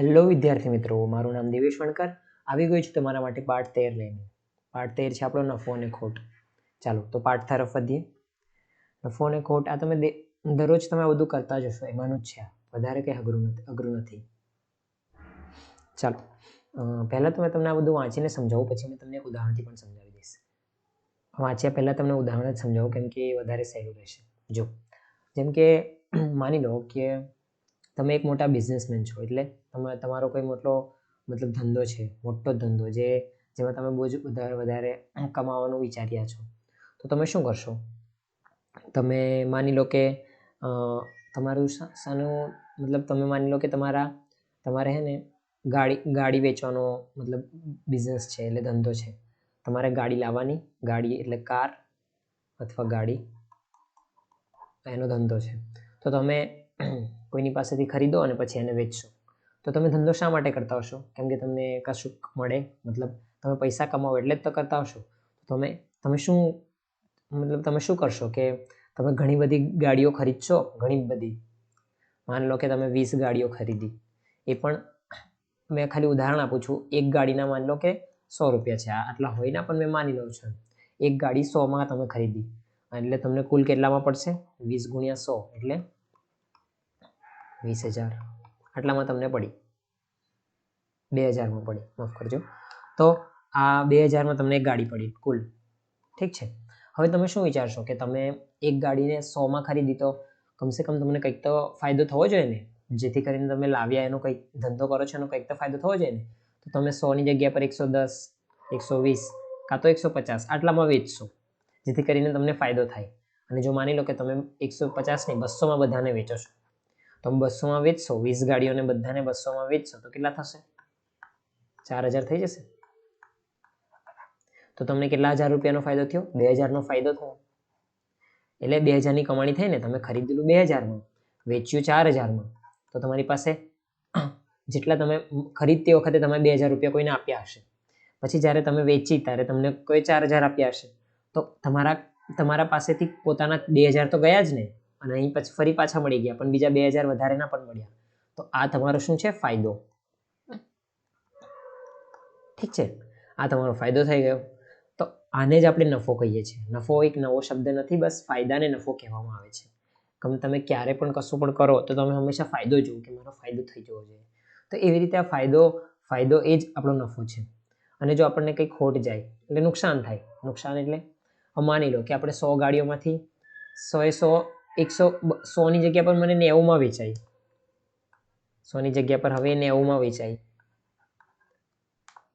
Hello વિદ્યાર્થી મિત્રો. મારું નામ દેવેશ વણકર આવી ગયું છે તમારા માટે પાઠ તેર લઈને. પાઠ તેર છે આપણો, નફો અને ખોટ. ચાલો, તો પાઠ તરફ વધીએ નફો અને ખોટ, આ તમે દરરોજ તમે આ બધું કરતા જ હશો. એમાંનું જ છે વધારે કંઈ અઘરું નથી અઘરું નથી. ચાલો પહેલાં તો મેં તમને આ બધું વાંચીને સમજાવું, પછી મેં તમને ઉદાહરણથી પણ સમજાવી દઈશ. વાંચ્યા પહેલાં તમને ઉદાહરણ જ સમજાવું, કેમ કે એ વધારે સહેલું રહેશે. જો, જેમ કે, માની લો કે તમે એક મોટા બિઝનેસમેન છો, એટલે તમે, તમારો કોઈ મોટો મતલબ ધંધો છે, મોટો ધંધો જે, જેમાં તમે બહુ જ વધારે વધારે કમાવાનું વિચાર્યા છો, તો તમે શું કરશો? તમે માની લો કે તમારું શાનું મતલબ તમે માની લો કે તમારા, તમારે હે ને ગાડી ગાડી વેચવાનો મતલબ બિઝનેસ છે, એટલે ધંધો છે, તમારે ગાડી લાવવાની, ગાડી એટલે કાર અથવા ગાડી, એનો ધંધો છે, તો તમે કોઈની પાસેથી ખરીદો અને પછી એને વેચશો. તો તમે ધંધો શા માટે કરતા હશો? કેમ કે તમને કશુંક મળે. મતલબ તમે પૈસા કમાવો એટલે જ તો કરતા હશો. તમે તમે શું, મતલબ તમે શું કરશો કે તમે ઘણી બધી ગાડીઓ ખરીદશો? ઘણી બધી. માન લો કે તમે વીસ ગાડીઓ ખરીદી. એ પણ, મેં ખાલી ઉદાહરણ આપું છું. એક ગાડીના માન લો કે સો રૂપિયા છે. આટલા હોય ના પણ મેં માની લઉં છું. એક ગાડી સોમાં તમે ખરીદી. એટલે તમને કુલ કેટલામાં પડશે? વીસ ગુણ્યા સો. એટલે વીસ હજાર. આટલામાં તમને પડી. બે હજારમાં પડી. માફ કરજો. તો આ બે હજારમાં તમને એક ગાડી પડી, કુલ. ઠીક છે? હવે તમે શું વિચારશો? કે તમે એક ગાડીને સોમાં ખરીદી તો કમસે કમ તમને કંઈક તો ફાયદો થવો જોઈએ ને? જેથી કરીને તમે લાવ્યા એનો કંઈક ધંધો કરો છો એનો કંઈક તો ફાયદો થવો જોઈએ ને? તો તમે સોની જગ્યા પર એકસો દસ, એકસો વીસ, કાં તો એકસો પચાસ આટલામાં વેચશો, જેથી કરીને તમને ફાયદો થાય. અને જો માની લો કે તમે એકસો પચાસ નહીં, બસોમાં બધાને વેચો છો. તમે બસોમાં વેચશો, વીસ ગાડીઓને બધાને બસોમાં વેચશો, તો કેટલા થશે? ચાર હજાર થઈ જશે? તો તમને કેટલા હજાર રૂપિયાનો ફાયદો થયો? બે હજારનો ફાયદો થયો. એટલે બે હજારની કમાણી થઈ ને તમે ખરીદેલું બે હજારમાં, વેચ્યું ચાર હજારમાં. તો તમારી પાસે જેટલા તમે ખરીદતી વખતે તમે બે હજાર રૂપિયા કોઈને આપ્યા હશે. પછી જ્યારે તમે વેચી, ત્યારે તમને કોઈ ચાર હજાર આપ્યા હશે. તો તમારા તમારા પાસેથી પોતાના બે હજાર તો ગયા જ ને અને અહીં પછી ફરી પાછા મળી ગયા, પણ બીજા બે હજાર વધારેના પણ મળ્યા. તો આ તમારો શું છે? ફાયદો. ઠીક છે? આ તમારો ફાયદો થઈ ગયો. તો આને જ આપણે નફો કહીએ છીએ. નફો એક નવો શબ્દ નથી, બસ ફાયદાને નફો કહેવામાં આવે છે. કમ તમે ક્યારે પણ કશું પણ કરો, તો તમે હંમેશા ફાયદો જુઓ કે મારો ફાયદો થઈ જવો જોઈએ તો એવી રીતે આ ફાયદો ફાયદો એ જ આપણો નફો છે. અને જો આપણને કંઈ ખોટ જાય, એટલે નુકસાન થાય. નુકસાન એટલે માની લો કે આપણે સો ગાડીઓમાંથી સો એ સો એકસો સોની જગ્યા પર મને નેવુંમાં વેચાઈ. સોની જગ્યા પર હવે નેવુંમાં વેચાઈ.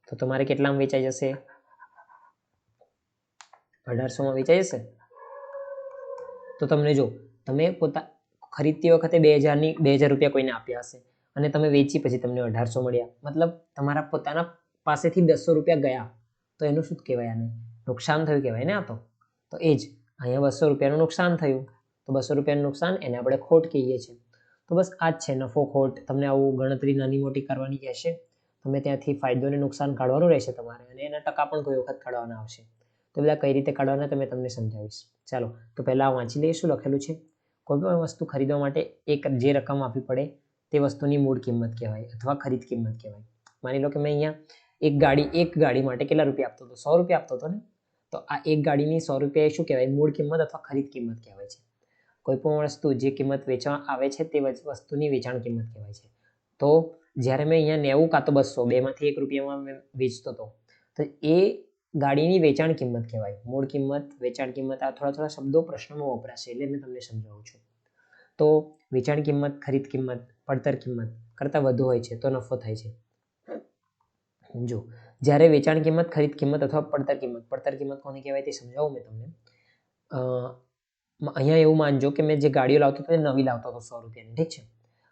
તો તમારે કેટલામાં વેચાઈ જશે? અઢારસોમાં વેચાઈ જશે? તો તમને જો, તમે પોતા, ખરીદતી વખતે બે હજારની, બે હજાર રૂપિયા કોઈને આપ્યા હશે અને તમે વેચી પછી તમને અઢારસો મળ્યા. મતલબ તમારા પોતાના પાસેથી બસો રૂપિયા ગયા. તો એનું શું કહેવાય આને? નુકસાન થયું કહેવાય ને આ તો એ જ, અહીંયા બસો રૂપિયાનું નુકસાન થયું. તો બસો રૂપિયાનું નુકસાન, એને આપણે ખોટ કહીએ છીએ. તો બસ આ જ છે નફો ખોટ. તમને આવું ગણતરી નાની મોટી કરવાની કહેશે તમે ત્યાંથી ફાયદો અને નુકસાન કાઢવાનું રહેશે તમારે અને એના ટકા પણ કોઈ વખત કાઢવાના આવશે. તો બધા કઈ રીતે કાઢવાના તમે તમને સમજાવીશ. ચાલો, તો પહેલાં વાંચી લઈએ શું લખેલું છે? કોઈ પણ વસ્તુ ખરીદવા માટે એક જે રકમ આપવી પડે તે વસ્તુની મૂળ કિંમત કહેવાય અથવા ખરીદ કિંમત કહેવાય. માની લો કે મેં અહીંયા એક ગાડી એક ગાડી માટે કેટલા રૂપિયા આપતો હતો? સો રૂપિયા આપતો હતો ને? તો આ એક ગાડીની સો રૂપિયા શું કહેવાય? મૂળ કિંમત અથવા ખરીદ કિંમત કહેવાય છે. કોઈ પણ વસ્તુ જે કિંમત વેચવા આવે છે તે વસ્ત- વસ્તુની વેચાણ કિંમત કહેવાય છે. તો જ્યારે મેં અહીંયા નેવું કાં તો બસો, બેમાંથી એક રૂપિયામાં મેં વેચતો હતો, તો એ ગાડીની વેચાણ કિંમત કહેવાય. મૂળ કિંમત, વેચાણ કિંમત, આ થોડા થોડા શબ્દો પ્રશ્નમાં વપરાશે એટલે મેં તમને સમજાવું છું. તો વેચાણ કિંમત, ખરીદ કિંમત, પડતર કિંમત કરતાં વધુ હોય છે તો નફો થાય છે. જો, જ્યારે વેચાણ કિંમત, ખરીદ કિંમત અથવા પડતર કિંમત પડતર કિંમત કોને કહેવાય તે સમજાવું મેં તમને. અહીંયા એવું માનજો કે મેં જે ગાડીઓ લાવતો હતો એ નવી લાવતો હતો સો રૂપિયાની, ઠીક છે?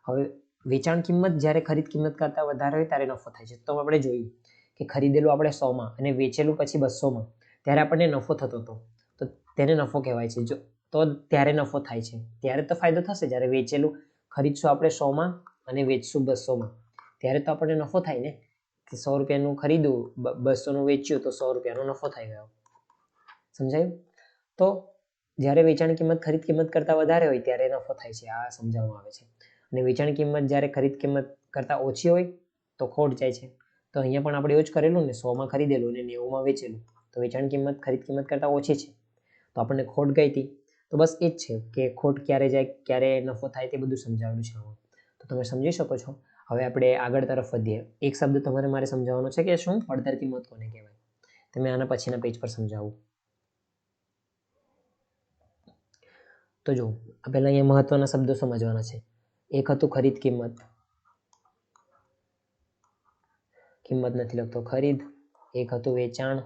હવે વેચાણ કિંમત જ્યારે ખરીદ કિંમત કરતાં વધારે હોય ત્યારે નફો થાય છે. તો આપણે જોયું કે ખરીદેલું આપણે સોમાં અને વેચેલું પછી બસોમાં ત્યારે આપણને નફો થતો હતો. તો તેને નફો કહેવાય છે. જો, તો ત્યારે નફો થાય છે. ત્યારે તો ફાયદો થશે. જ્યારે વેચેલું ખરીદશું આપણે સોમાં અને વેચશું બસોમાં ત્યારે તો આપણને નફો થાય ને? કે સો રૂપિયાનું ખરીદું બસોનું વેચ્યું તો સો રૂપિયાનો નફો થઈ ગયો. સમજાયું? તો જ્યારે વેચાણ કિંમત ખરીદ કિંમત કરતાં વધારે હોય ત્યારે નફો થાય છે, આ સમજાવવામાં આવે છે. અને વેચાણ કિંમત જ્યારે ખરીદ કિંમત કરતાં ઓછી હોય તો ખોટ જાય છે. તો અહીંયા પણ આપણે એવું જ કરેલું ને, સોમાં ખરીદેલું અને નેવુંમાં વેચેલું. તો વેચાણ કિંમત, ખરીદ કિંમત કરતાં ઓછી છે. તો આપણને ખોટ ગઈ હતી. તો બસ એ જ છે કે ખોટ ક્યારે જાય, ક્યારે નફો થાય તે બધું સમજાવેલું છે તો તમે સમજી શકો છો. હવે આપણે આગળ તરફ વધીએ. એક શબ્દ તમારે મારે સમજાવવાનો છે કે શું? પડતર કિંમત કોને કહેવાય? તમે આના પછીના પેજ પર સમજાવું. તો જો પહેલાં અહીંયા મહત્વના શબ્દો સમજવાના છે. એક હતું ખરીદ કિંમત. કિંમત નથી લખતો, ખરીદ. એક હતું વેચાણ.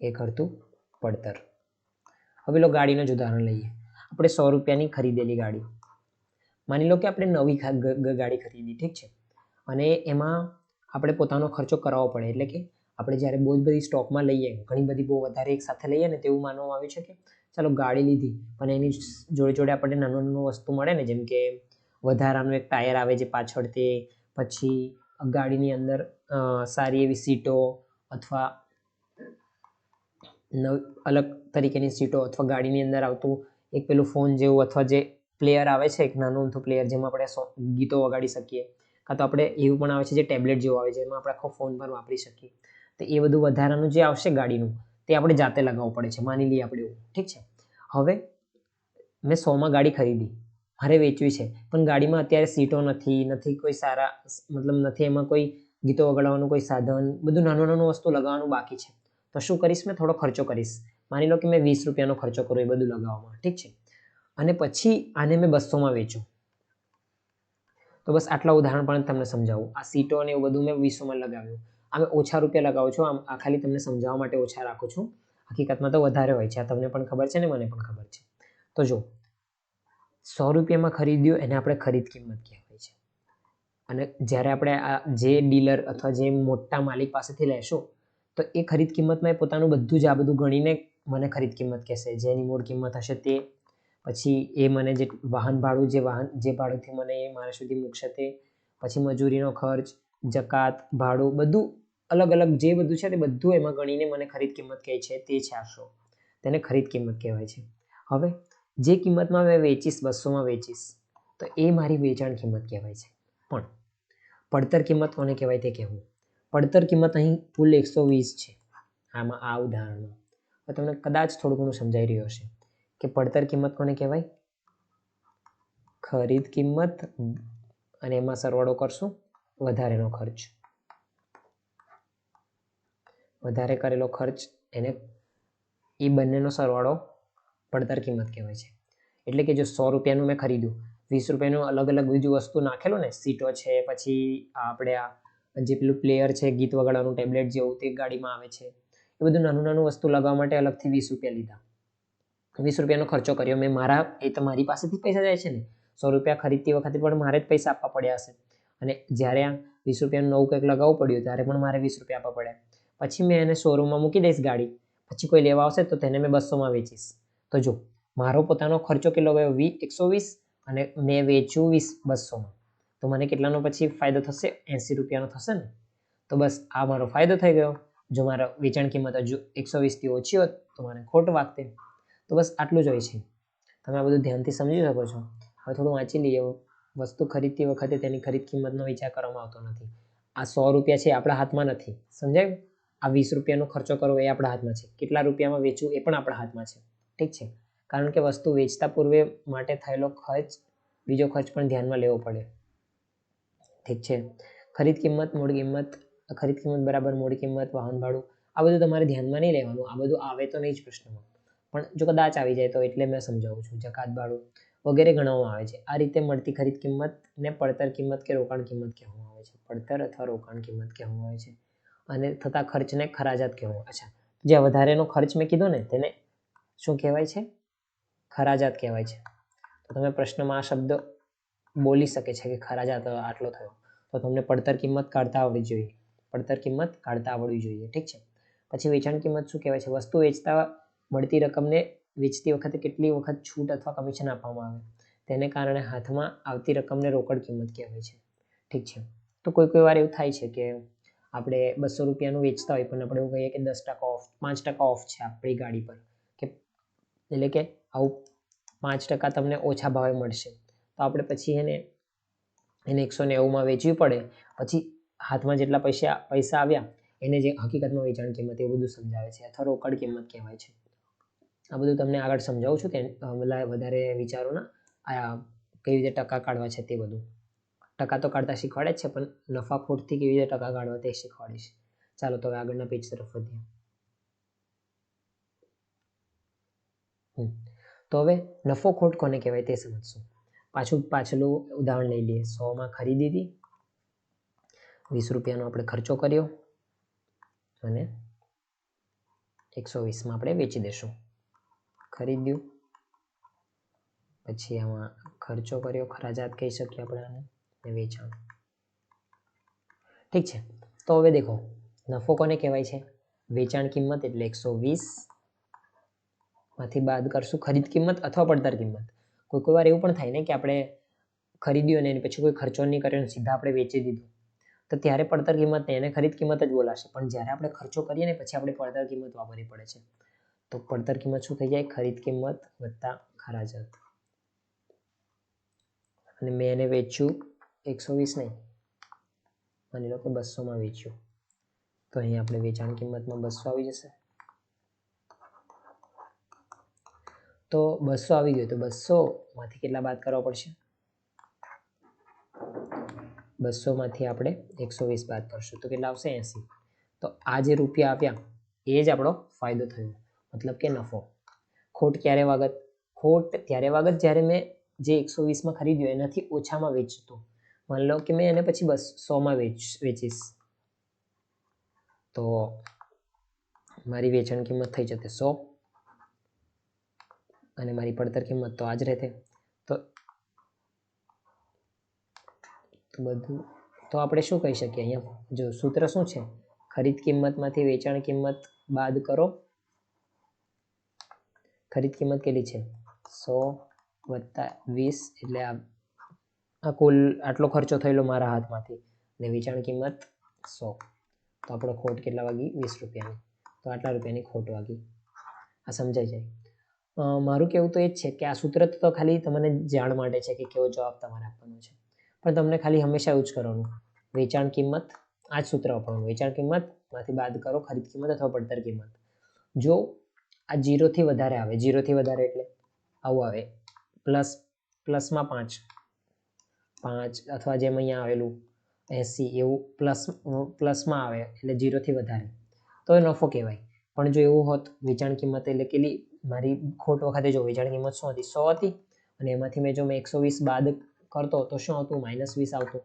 એક હતું પડતર. હવે લો ગાડીનું જ ઉદાહરણ લઈએ. આપણે સો રૂપિયાની ખરીદેલી ગાડી. માની લો કે આપણે નવી ગાડી ખરીદી, ઠીક છે? અને એમાં આપણે પોતાનો ખર્ચો કરાવવો પડે. એટલે કે આપણે જ્યારે બહુ જ બધી સ્ટોકમાં લઈએ, ઘણી બધી બહુ વધારે એક સાથે લઈએ ને તેવું માનવામાં આવ્યું છે કે ચાલો ગાડી લીધી. પણ એની જોડે જોડે આપણને નાનું નાનું વસ્તુ મળે ને, જેમ કે વધારાનું એક ટાયર આવે છે પાછળ તે પછી ગાડીની અંદર સારી એવી સીટો અથવા નવ, અલગ તરીકેની સીટો અથવા ગાડીની અંદર આવતું એક પેલું ફોન જેવું અથવા જે પ્લેયર આવે છે, એક નાનું અમથું પ્લેયર જેમાં આપણે ગીતો વગાડી શકીએ. કાં તો આપણે એવું પણ આવે છે જે ટેબ્લેટ જેવું આવે છે એમાં આપણે આખો ફોન પર વાપરી શકીએ. તો એ બધું વધારાનું જે આવશે ગાડીનું તે આપણે જાતે લગાવવું પડે છે. માની લઈએ આપણે એવું. ઠીક છે? હવે મેં સોમાં ગાડી ખરીદી. મારે વેચવી છે. પણ ગાડીમાં અત્યારે સીટો નથી નથી કોઈ સારા મતલબ નથી એમાં કોઈ ગીતો વગાડવાનું, કોઈ સાધન, બધું નાનું નાનું વસ્તુ લગાવવાનું બાકી છે. તો શું કરીશ મેં? થોડો ખર્ચો કરીશ. માની લો કે મેં વીસ રૂપિયાનો ખર્ચો કરું એ બધું લગાવવામાં. ઠીક છે? અને પછી આને મેં બસોમાં વેચું તો બસ આટલા ઉદાહરણ પણ તમને સમજાવું. આ સીટો અને એવું બધું મેં વીસોમાં લગાવ્યું. આ ઓછા રૂપિયા લગાવું છું. આમ આ ખાલી તમને સમજાવવા માટે ઓછા રાખું છું. હકીકતમાં તો વધારે હોય છે. આ તમને પણ ખબર છે ને? મને પણ ખબર છે. તો જો સો રૂપિયામાં ખરીદ્યું એને આપણે ખરીદ કિંમત કહેવાય છે. અને જ્યારે આપણે આ જે ડીલર અથવા જે મોટા માલિક પાસેથી લેશું, તો એ ખરીદ કિંમતમાં એ પોતાનું બધું જ આ બધું ગણીને મને ખરીદ કિંમત કહેશે. જેની મૂળ કિંમત હશે તે. પછી એ મને જે વાહન ભાડું, જે વાહન, જે ભાડુંથી મને એ મારા સુધી મૂકશે તે. પછી મજૂરીનો ખર્ચ જકાત, ભાડું બધું અલગ અલગ જે બધું છે તે બધું એમાં ગણીને મને ખરીદ કિંમત કહે છે તે છે આશરો તેને ખરીદ કિંમત કહેવાય છે. હવે જે કિંમતમાં મેં વેચીશ, બસોમાં વેચીશ, તો એ મારી વેચાણ કિંમત કહેવાય છે. પણ પડતર કિંમત કોને કહેવાય તે કહેવું? પડતર કિંમત અહીં કુલ એકસો વીસ છે. આમાં આ ઉદાહરણમાં. તમને કદાચ થોડું ઘણું સમજાઈ રહ્યું હશે કે પડતર કિંમત કોને કહેવાય? ખરીદ કિંમત, અને એમાં સરવાળો કરશું. વધારેનો ખર્ચ. વધારે કરેલો ખર્ચ એને એ બંનેનો સરવાળો પડતર કિંમત કહેવાય છે. એટલે કે જો સો રૂપિયાનું મેં ખરીદ્યું, વીસ રૂપિયાનું અલગ અલગ બીજું વસ્તુ નાખેલું ને, સીટો છે, પછી આપણે આ જે પેલું પ્લેયર છે, ગીત વગાડવાનું, ટેબ્લેટ જેવું તે ગાડીમાં આવે છે, એ બધું નાનું નાનું વસ્તુ લગાવવા માટે અલગથી વીસ રૂપિયા લીધા. વીસ રૂપિયાનો ખર્ચો કર્યો. મેં મારા એ તો મારી પાસેથી પૈસા જાય છે ને. સો રૂપિયા ખરીદતી વખતે પણ મારે જ પૈસા આપવા પડ્યા હશે. અને જ્યારે આ વીસ રૂપિયાનું નવું કંઈક લગાવવું પડ્યું, ત્યારે પણ મારે વીસ રૂપિયા આપવા પડે પછી મેં એને શોરૂમમાં મૂકી દઈશ ગાડી. પછી કોઈ લેવા આવશે તો તેને મેં બસોમાં વેચીશ. તો જો, મારો પોતાનો ખર્ચો કેટલો ગયો? વી, એકસો વીસ અને મેં વેચ્યું વીસ બસોમાં. તો મને કેટલાનો પછી ફાયદો થશે? એંસી રૂપિયાનો થશે ને? તો બસ, આ મારો ફાયદો થઈ ગયો. જો મારો વેચાણ કિંમત હજુ એકસો વીસથી ઓછી હોત, તો મને ખોટ વાગતે. તો બસ, આટલું જ હોય છે. તમે આ બધું ધ્યાનથી સમજી શકો છો. હવે થોડું વાંચી લઈએ. વસ્તુ ખરીદતી વખતે તેની ખરીદ કિંમતનો વિચાર કરવામાં આવતો નથી. આ સો રૂપિયા છે આપણા હાથમાં નથી. સમજાયું? આ વીસ રૂપિયાનો ખર્ચો કરવો એ આપણા હાથમાં છે. કેટલા રૂપિયામાં વેચવું એ પણ આપણા હાથમાં છે. ઠીક છે? કારણ કે વસ્તુ વેચતા પૂર્વે માટે થયેલો ખર્ચ, બીજો ખર્ચ પણ ધ્યાનમાં લેવો પડે. ઠીક છે? ખરીદ કિંમત, મૂળ કિંમત, ખરીદ કિંમત બરાબર મૂળ કિંમત, વાહન ભાડું, આ બધું તમારે ધ્યાનમાં નહીં લેવાનું. આ બધું આવે તો નહીં જ પ્રશ્નમાં. પણ જો કદાચ આવી જાય તો એટલે મેં સમજાવું છું. જકાત ભાડું. વગેરે ગણવામાં આવે છે. આ રીતે મળતી ખરીદ કિંમત ને પડતર કિંમત કે રોકાણ કિંમત કહેવામાં આવે છે. પડતર અથવા રોકાણ કિંમત કહેવામાં આવે છે. અને થતા ખર્ચને ખરાજાત કહેવામાં અચ્છા જે વધારેનો ખર્ચ મેં કીધો ને, તેને શું કહેવાય છે? ખરાજાત કહેવાય છે. તો તમે પ્રશ્નમાં આ શબ્દ બોલી શકે છે કે ખરાજાત આટલો થયો. તો તમને પડતર કિંમત કાઢતા આવડવી જોઈએ. પડતર કિંમત કાઢતા આવડવી જોઈએ. ઠીક છે? પછી વેચાણ કિંમત શું કહેવાય છે? વસ્તુ વેચતા મળતી રકમને વેચતી વખતે કેટલી વખત છૂટ અથવા કમિશન આપવામાં આવે. તેને કારણે હાથમાં આવતી રકમને રોકડ કિંમત કહેવાય છે. ઠીક છે. તો કોઈ કોઈ વાર એવું થાય છે કે આપણે બસો રૂપિયાનું વેચતા હોય, પણ આપણે એવું કહીએ કે દસ ટકા ઓફ, પાંચ ટકા ઓફ છે આપણી ગાડી પર. કે એટલે કે આવું પાંચ ટકા તમને ઓછા ભાવે મળશે. તો આપણે પછી એને એને એકસો નેવુંમાં વેચવી પડે. પછી હાથમાં જેટલા પૈસા પૈસા આવ્યા, એને જે હકીકતમાં વેચાણ કિંમત એ બધું સમજાવે છે અથવા રોકડ કિંમત કહેવાય છે. આ બધું તમને આગળ સમજાવું છું કે વધારે વિચારોના, આ કેવી રીતે ટકા કાઢવા છે તે બધું. ટકા તો કાઢતા શીખવાડે જ છે, પણ નફા ખોટથી કેવી રીતે ટકા કાઢવા તે શીખવાડીશ. ચાલો તો હવે આગળના પેજ તરફ વધીએ. તો હવે નફો ખોટ કોને કહેવાય તે સમજશું. પાછું પાછલું ઉદાહરણ લઈ લઈએ. સોમાં ખરીદી હતી વીસ રૂપિયાનો આપણે ખર્ચો કર્યો. અને એકસો વીસમાં આપણે વેચી દઈશું ખરીદ્યું. પછી આમાં ખર્ચો કર્યો, ખરાજાત કહી શકીએ આપણે આને વેચાણ. ઠીક છે. તો હવે દેખો, નફો કોને કહેવાય છે? વેચાણ કિંમત એટલે એકસો વીસમાંથી બાદ કરશું ખરીદ કિંમત અથવા પડતર કિંમત. કોઈ કોઈ વાર એવું પણ થાય ને કે આપણે ખરીદ્યું અને એની પછી કોઈ ખર્ચો નહીં કર્યો સીધા આપણે વેચી દીધું. તો ત્યારે પડતર કિંમત એને ખરીદ કિંમત જ બોલાશે. પણ જ્યારે આપણે ખર્ચો કરીએ ને પછી આપણે પડતર કિંમત વાપરવી પડે છે. તો પડતર કિંમત શું થઈ જાય? ખરીદ કિંમત વત્તા ખરાજત અને મેં એને વેચ્યું એકસો વીસ નહીં. માની લો કે બસોમાં વેચ્યું. તો અહીં આપણે વેચાણ કિંમતમાં બસો આવી જશે. તો બસો આવી ગયો. તો બસો માંથી કેટલા બાદ કરવા પડશે? બસો માંથી આપણે એકસો વીસ બાદ કરશું. તો કેટલા આવશે? એંસી. તો આ જે રૂપિયા આપ્યા, એ જ આપણો ફાયદો થયો. મતલબ કે નફો. ખોટ ક્યારે વાગત? ખોટ ત્યારે વાગત જ્યારે મેં જે એકસો વીસમાં ખરીદ્યું એનાથી ઓછામાં વેચતો. માની લો કે મેં એને પછી બસ સોમાં વેચ, વેચીશ. તો મારી વેચાણ કિંમત થઈ જશે સો. અને મારી પડતર કિંમત તો આ જ રહેતે તો બધું, તો આપણે શું કહી શકીએ અહીંયા? જો સૂત્ર શું છે? ખરીદ કિંમતમાંથી વેચાણ કિંમત બાદ કરો. ખરીદ કિંમત કેટલી છે? સો વત્તા વીસ, એટલે આ કુલ આટલો ખર્ચો થયેલો મારા હાથમાંથી. ને વેચાણ કિંમત સો. તો આપણો ખોટ કેટલા વાગી? વીસ રૂપિયાની. તો આટલા રૂપિયાની ખોટ વાગી. આ સમજાઈ જાય. મારું કહેવું તો એ જ છે કે આ સૂત્ર તો ખાલી તમને જાણ માટે છે કે કેવો જવાબ તમારે આપવાનો છે. પણ તમને ખાલી હંમેશા એવું જ કરવાનું. વેચાણ કિંમત, આ જ સૂત્ર વાપરવાનું. વેચાણ કિંમતમાંથી બાદ કરો ખરીદ કિંમત અથવા પડતર કિંમત. જો આ જીરોથી વધારે આવે. જીરોથી વધારે એટલે આવું આવે. પ્લસ પ્લસમાં પાંચ. પાંચ અથવા જેમ અહીંયા આવેલું એંસી એવું પ્લસ પ્લસમાં આવે એટલે જીરોથી વધારે. તો એ નફો કહેવાય. પણ જો એવું હોત, વેચાણ કિંમત એટલે કેટલી? મારી ખોટ વખતે જો વેચાણ કિંમત શું હતી? સો હતી. અને એમાંથી મેં જો મેં એકસો વીસ બાદ કરતો તો શું હતું માઇનસ વીસ આવતું.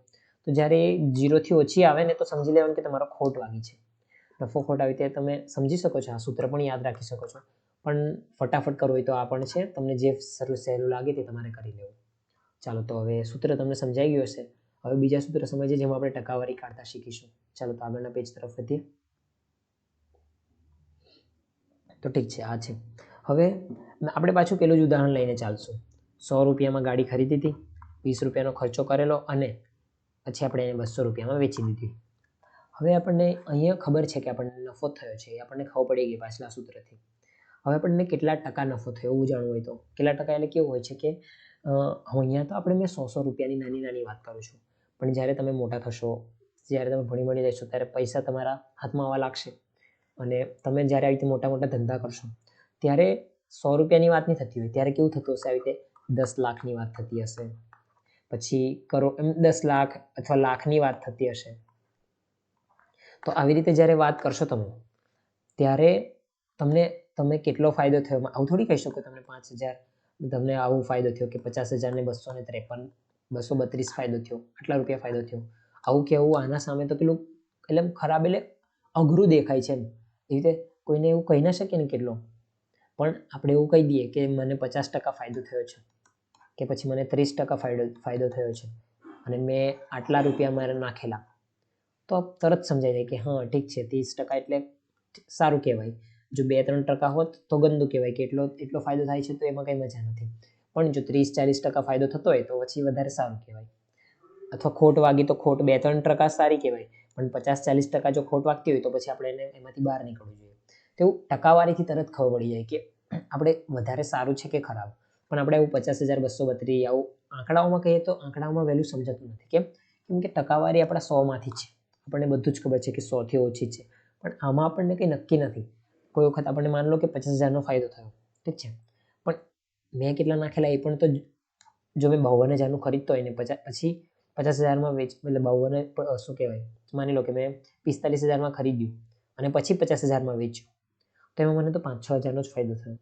તો જ્યારે એ જીરોથી ઓછી આવે ને, તો સમજી લેવાનું કે તમારો ખોટ વાગી છે. નફો ખોટ આવી રીતે તમે સમજી શકો છો, આ સૂત્ર પણ યાદ રાખી શકો છો. પણ ફટાફટ કરવું હોય તો આ પણ છે. તમને જે સર્વિસ સહેલું લાગે તે તમારે કરી લેવું. ચાલો, તો હવે સૂત્ર તમને સમજાઈ ગયું હશે. હવે બીજા સૂત્ર સમજીએ જેમાં આપણે ટકાવારી કાઢતા શીખીશું. ચાલો, તો આગળના પેજ તરફ વધીએ. તો ઠીક છે, આ છે. હવે આપણે પાછું પેલું જ ઉદાહરણ લઈને ચાલશું. સો રૂપિયામાં ગાડી ખરીદી હતી, વીસ રૂપિયાનો ખર્ચો કરેલો અને પછી આપણે એને બસો રૂપિયામાં વેચી દીધી. હવે આપણને અહીંયા ખબર છે કે આપણને નફો થયો છે, એ આપણને ખબર પડી ગઈ પાછલા સૂત્રથી. હવે આપણને કેટલા ટકા નફો થયો એવું જાણવું હોય તો. કેટલા ટકા એટલે કેવું હોય છે કે અહીંયા તો આપણે મેં સો રૂપિયાની નાની નાની વાત કરું છું. પણ જ્યારે તમે મોટા થશો, જ્યારે તમે ભણી ભણી જશો, ત્યારે પૈસા તમારા હાથમાં આવવા લાગશે. અને તમે જ્યારે આવી રીતે મોટા મોટા ધંધા કરશો, ત્યારે સો રૂપિયાની વાત નહીં થતી હોય. ત્યારે કેવું થતું હશે? આવી રીતે દસ લાખની વાત થતી હશે. પછી કરો, એમ દસ લાખ અથવા લાખની વાત થતી હશે. તો આવી રીતે જ્યારે વાત કરશો તમે, ત્યારે તમને તમે કેટલો ફાયદો થયો? આવું થોડી કહી શકો તમને પાંચ હજાર? તમને આવો ફાયદો થયો કે પચાસ હજાર ને બસો ને ત્રેપન બસો બત્રીસ ફાયદો થયો? આટલા રૂપિયા ફાયદો થયો? આવું કહેવું આના સામે તો પેલું એટલે ખરાબ એટલે અઘરું દેખાય છે એમ. એવી રીતે કોઈને એવું કહી ના શકીએ ને કેટલો. પણ આપણે એવું કહી દઈએ કે મને પચાસ ટકા ફાયદો થયો છે, કે પછી મને ત્રીસ ટકા ફાયદો ફાયદો થયો છે. અને મેં આટલા રૂપિયા મારે નાખેલા. તો તરત સમજાઈ જાય કે હા, ઠીક છે, ત્રીસ ટકા એટલે સારું કહેવાય. જો બે ત્રણ ટકા હોત તો ગંદુ કહેવાય કે એટલો એટલો ફાયદો થાય છે તો એમાં કંઈ મજા નથી. પણ જો ત્રીસ ચાલીસ ટકા ફાયદો થતો હોય તો પછી વધારે સારું કહેવાય. અથવા ખોટ વાગી તો ખોટ બે ત્રણ ટકા સારી કહેવાય. પણ પચાસ ચાલીસ ટકા જો ખોટ વાગતી હોય તો પછી આપણે એને, એમાંથી બહાર નીકળવું જોઈએ. તેવું ટકાવારીથી તરત ખબર પડી જાય કે આપણે વધારે સારું છે કે ખરાબ. પણ આપણે એવું પચાસ હજાર, બસો બત્રીસ આવું આંકડાઓમાં કહીએ તો આંકડાઓમાં વહેલું સમજાતું નથી. કેમ? કેમ કે ટકાવારી આપણા સોમાંથી છે. આપણને બધું જ ખબર છે કે સોથી ઓછી છે. પણ આમાં આપણને કંઈ નક્કી નથી. કોઈ વખત આપણને માન લો કે પચાસ હજારનો ફાયદો થયો. ઠીક છે. પણ મેં કેટલા નાખેલા એ પણ તો જો મેં બાવન હજારનું ખરીદતો હોય ને પચાસ પછી પચાસ હજારમાં વેચ મતલબ બાવન શું કહેવાય? માની લો કે મેં પિસ્તાલીસ હજારમાં ખરીદ્યું અને પછી પચાસ હજારમાં વેચ્યું. તો એમાં મને તો પાંચ, છ હજારનો જ ફાયદો થયો.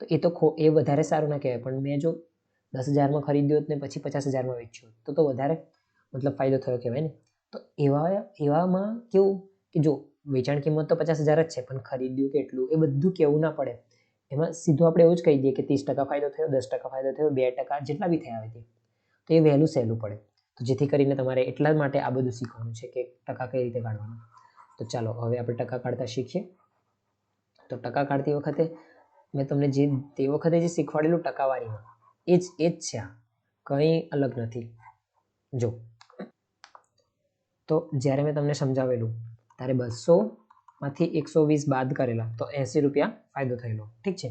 તો એ તો ખો, એ વધારે સારું ના કહેવાય. પણ મેં જો દસ હજારમાં ખરીદ્યું હોત ને પછી પચાસ હજારમાં વેચ્યું તો તો વધારે, મતલબ ફાયદો થયો કહેવાય ને. તો એવા, એવામાં કેવું કે જો વેચાણ કિંમત તો પચાસ હજાર જ છે, પણ ખરીદ્યું કેટલું એ બધું કેવું ના પડે. એમાં સીધું આપણે એવું જ કહી દઈએ કે ત્રીસ ટકા ફાયદો થયો, દસ ટકા ફાયદો થયો, બે ટકા જેટલા બી થયા હોય તો. એ વહેલું સહેલું પડે. તો જેથી કરીને તમારે એટલા માટે આ બધું શીખવાનું છે કે ટકા કઈ રીતે કાઢવાનું. તો ચાલો, હવે આપણે ટકા કાઢતા શીખીએ. તો ટકા કાઢતી વખતે મેં તમને જે, તે વખતે જે શીખવાડેલું ટકાવારીમાં, એ જ એ જ છે આ. કંઈ અલગ નથી. જો તો જ્યારે મેં તમને સમજાવેલું ત્યારે બસોમાંથી એકસો વીસ બાદ કરેલા, તો એંસી રૂપિયા ફાયદો થયેલો. ઠીક છે?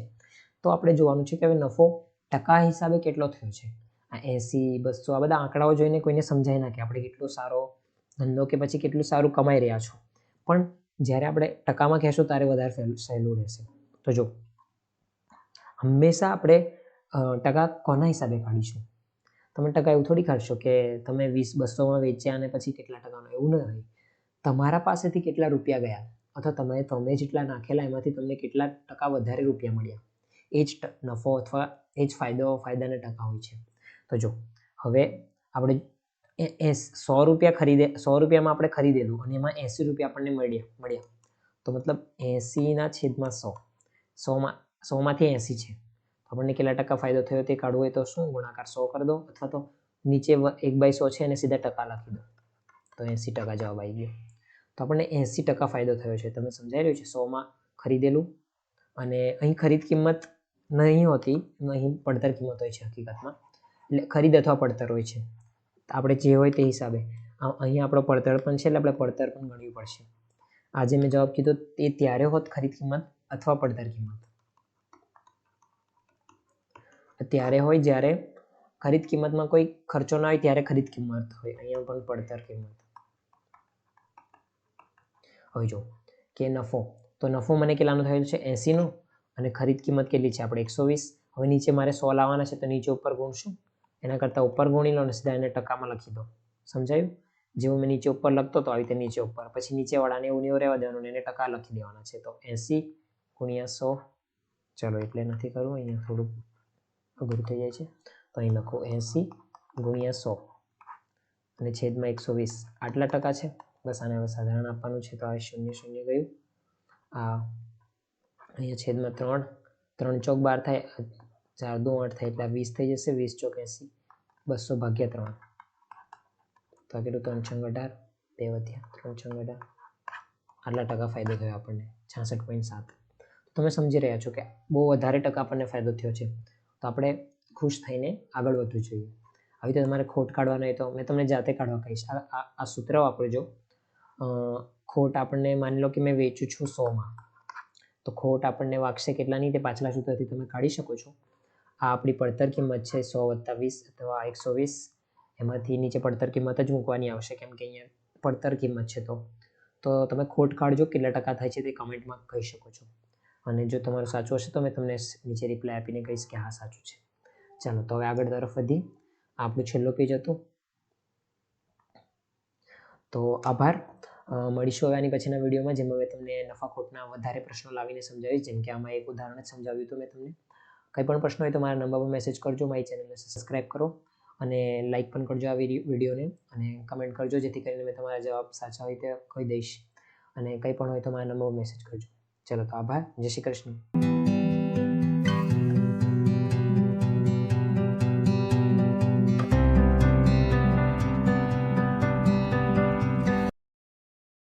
તો આપણે જોવાનું છે કે હવે નફો ટકા હિસાબે કેટલો થયો છે? આ એંસી, બસો, આ બધા આંકડાઓ જોઈને કોઈને સમજાય ના કે આપણે કેટલો સારો, ધંધો કે પછી કેટલું સારું કમાઈ રહ્યા છો. પણ જ્યારે આપણે ટકામાં કહેશું ત્યારે વધારે સહેલું રહેશે. તો જો, હંમેશા આપણે ટકા કોના હિસાબે કાઢીશું? તમે ટકા એવું થોડી કાઢશો કે તમે વીસ બસોમાં વેચ્યા અને પછી કેટલા ટકાનો એવું ન હોય. તમારા પાસેથી કેટલા રૂપિયા ગયા? અથવા તમે તમે જેટલા નાખેલા એમાંથી તમને કેટલા ટકા વધારે રૂપિયા મળ્યા? એ જ નફો અથવા એ જ ફાયદો, ફાયદાના ટકા હોય છે. તો જો, હવે આપણે એ- સો રૂપિયા ખરીદે, સો રૂપિયામાં આપણે ખરીદેલું અને એમાં એંસી રૂપિયા આપણને મળ્યા મળ્યા. તો મતલબ એંસીના છેદમાં સો. સોમાં, સોમાંથી એંસી છે. આપણને કેટલા ટકા ફાયદો થયો તે કાઢવું હોય તો શું ગુણાકાર સો કરી દો અથવા તો નીચે એક બાય સો છે અને સીધા ટકા લખી દો. તો એંસી ટકા જવાબ આવી ગયો. તો આપણને એંસી ટકા ફાયદો થયો છે. તમે સમજાઈ રહ્યું છે? સોમાં ખરીદેલું. અને અહીં ખરીદ કિંમત નહીં હોતી અહીં પડતર કિંમત હોય છે હકીકતમાં. એટલે ખરીદ અથવા પડતર હોય છે. આપણે જે હોય તે હિસાબે. અહીં આપણો પડતર પણ છે એટલે આપણે પડતર પણ ગણવી પડશે. આજે મેં જવાબ કીધો તે ત્યારે હોત ખરીદ કિંમત અથવા પડતર કિંમત. ત્યારે હોય જ્યારે ખરીદ કિંમતમાં કોઈ ખર્ચો ના હોય ત્યારે ખરીદ કિંમત હોય. અહીંયા પણ પડતર કિંમત. હવે જો કે નફો. તો નફો મને કેટલાનો થયેલો છે? એંસીનો. અને ખરીદ કિંમત કેટલી છે? આપણે એકસો વીસ. હવે નીચે મારે સો લાવવાના છે તો નીચે ઉપર ગુણશું. એના કરતાં ઉપર ગુણી લો અને સીધા એને ટકામાં લખી દો. સમજાયું? જેવું મેં નીચે ઉપર લખતો તો આવી રીતે નીચે ઉપર. પછી નીચેવાળાને એવું એવું રહેવા દેવાનું, એને ટકા લખી દેવાના છે. તો એંસી ગુણ્યા સો. ચલો, એટલે નથી કરવું, અહીંયા થોડુંક અઘરું થઈ જાય છે. તો અહીં લખો એંસી ગુણ્યા સો અને છેદમાં એકસો વીસ. આટલા ટકા છે. બસ આને હવે સાધારણ આપવાનું છે. તો આ શૂન્ય શૂન્ય ગયું. આ અહીંયા છેદમાં ત્રણ. ત્રણ ચોક બાર થાય. ચાર દો આઠ થાય એટલે આ વીસ થઈ જશે. વીસ ચોક એંસી. બસો ભાગ્યા ત્રણ. તો આ કેટલું? ત્રણ છંગ અઢાર. બે વધ્યા ત્રણ છંગ અઢાર. આટલા ટકા ફાયદો થયો આપણને. છાસઠ પોઈન્ટ સાત. તમે સમજી રહ્યા છો કે બહુ વધારે ટકા આપણને ફાયદો થયો છે. તો આપણે ખુશ થઈને આગળ વધવું જોઈએ. આવી રીતે તમારે ખોટ કાઢવાનો હોય તો મેં તમને જાતે કાઢવા કહીશ. આ સૂત્ર વાપરજો. ખોટ આપણને માની લો કે મેં વેચું છું સોમાં તો ખોટ આપણને વાગશે કેટલાની તે પાછલા સૂત્રથી તમે કાઢી શકો છો. આ આપણી પડતર કિંમત છે સો વત્તા વીસ અથવા એકસો વીસ. એમાંથી નીચે પડતર કિંમત જ મૂકવાની આવશે કેમ કે અહીંયા પડતર કિંમત છે તો. તો તમે ખોટ કાઢજો, કેટલા ટકા થાય છે તે કમેન્ટમાં કહી શકો છો. અને જો તમારું સાચું હશે તો મેં તમને નીચે રિપ્લાય આપીને કહીશ કે હા, સાચું છે. ચાલો, તો હવે આગળ તરફ વધી. આપણું છેલ્લો પેજ હતું. તો આભાર. મળીશું હવે આની પછીના વિડીયોમાં જેમાં મેં તમને નફા ખોટના વધારે પ્રશ્નો લાવીને સમજાવીશ. જેમ કે આમાં એક ઉદાહરણ જ સમજાવ્યું હતું મેં તમને. કંઈ પણ પ્રશ્ન હોય તો મારા નંબર પર મેસેજ કરજો, મારી ચેનલને સબસ્ક્રાઈબ કરો અને લાઇક પણ કરજો આ વિડીયોને અને કમેન્ટ કરજો, જેથી કરીને મેં તમારા જવાબ સાચા હોય તે કહી દઈશ. અને કંઈ પણ હોય તો મારા નંબર મેસેજ કરજો. ચલો તો આભાર જય શ્રી કૃષ્ણ